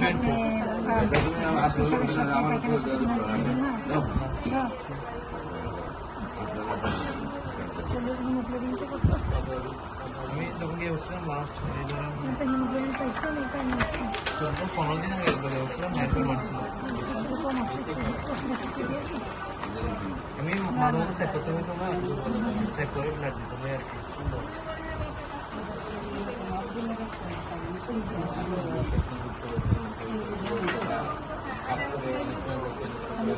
সাথে হিসাবের সাথে পায়খানার সাথে মিলাবেন না দাও। চলো, হিমোগ্লোবিন তো করতেছে। আমি যখন গিয়ে বসছিলাম লাস্ট এই ধরুন পনেরো দিন আগে বসছিলাম হ্যান্ডেল মারছিল একটু কম আছে, একটু ওষুধ দিয়ে দিই। আমি মাঝে মাঝে চেক করতে হইতো না চেক করে ব্লাড দিতে হয় আর কি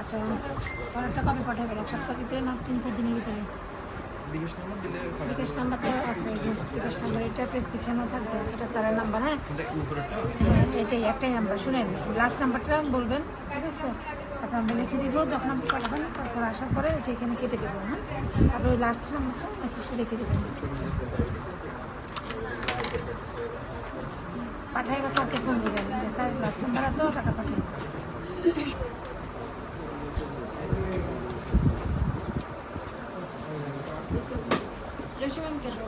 আচ্ছা পরেরটা কবে পাঠাবেন এক সপ্তাহের ভিতরে না তিন, চার দিনের ভিতরে? বিকাশ নাম্বার দিলে বিকাশ নাম্বার তো আছে নাম্বার, এটা প্রেসক্রিপশনও থাকবে, এটা স্যারের নাম্বার হ্যাঁ? এটাই, একটাই নাম্বার, শুনেন লাস্ট নাম্বারটা বলবেন, ঠিক আছে? তারপর আমরা লিখে দিব, যখন আপনি পাঠাবেন, তারপর আসার পরে এখানে কেটে দেবো হ্যাঁ? তারপর ওই লাস্ট নাম্বারটা মেসেজটা লিখে দেবেন lei va anche fondire, la stomaratona che ha visto. 女子免許